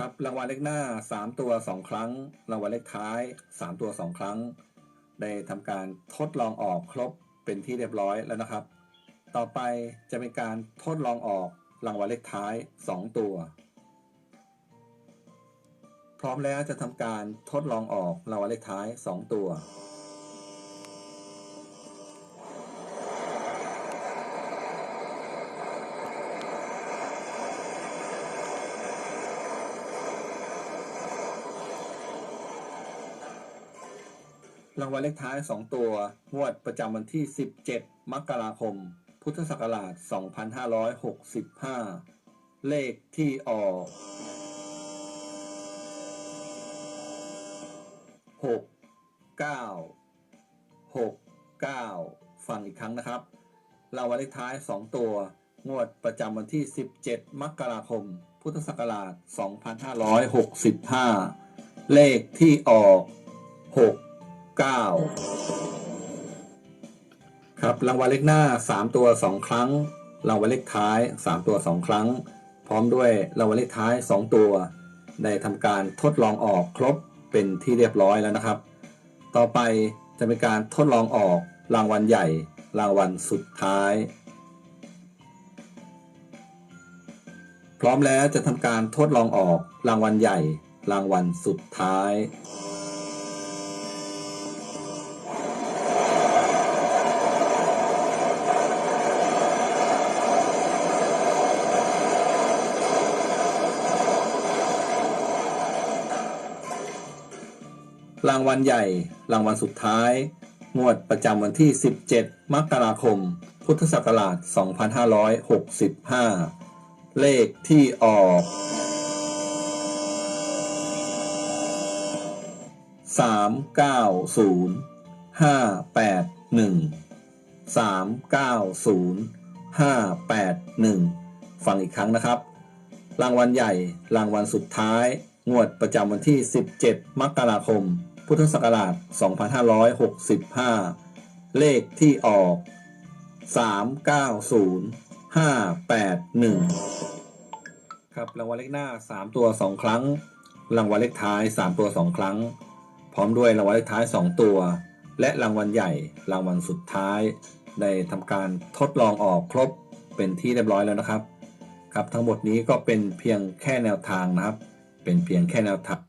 ครับรางวัลเลขหน้า 3 ตัว 2 ครั้ง รางวัลเลขท้าย 3 ตัว 2 ครั้ง ได้ทำการทดลองออกครบเป็นที่เรียบร้อยแล้วนะครับ ต่อไปจะเป็นการทดลองออกรางวัลเลขท้าย 2 ตัว พร้อมแล้วจะทำการทดลองออกรางวัลเลขท้าย 2 ตัว รางวัลเลขท้าย 2 ตัวงวดประจำวันที่ 17 มกราคม พุทธศักราช 2565 เลขที่ออก 6 9 6 9 ฟังอีกครั้งนะครับ รางวัลเลขท้าย 2 ตัว งวดประจำวันที่ 17 มกราคม พุทธศักราช 2565 เลขที่ออก 6 9 ครับ รางวัลเลขหน้า 3 ตัว 2 ครั้ง รางวัลเลขท้าย 3 ตัว 2 ครั้ง พร้อมด้วยรางวัลเลขท้าย 2 ตัว ได้ทำการทดลองออกครบเป็นที่เรียบร้อยแล้วนะครับ ต่อไปจะเป็นการทดลองออกรางวัลใหญ่ รางวัลสุดท้าย พร้อมแล้วจะทำการทดลองออกรางวัลใหญ่ รางวัลสุดท้าย รางวัลใหญ่ รางวัลสุดท้าย งวดประจำวันที่ 17 มกราคม พุทธศักราช 2565 เลขที่ออก 390 581 390 581 ฟังอีกครั้งนะครับ รางวัลใหญ่ รางวัลสุดท้าย งวดประจำวันที่ 17 มกราคม พุทธศักราช 2565 เลขที่ออก 390 581 ครับรางวัลเลขหน้า 3 ตัว 2 ครั้ง รางวัลเลขท้าย 3 ตัว 2 ครั้ง พร้อมด้วยรางวัลเลขท้าย 2 ตัว และรางวัลใหญ่รางวัลสุดท้ายได้ทำการทดลองออกครบเป็นที่เรียบร้อยแล้วนะครับ ครับทั้งหมดนี้ก็เป็นเพียงแค่แนวทางนะครับ เป็นเพียงแค่แนวทาง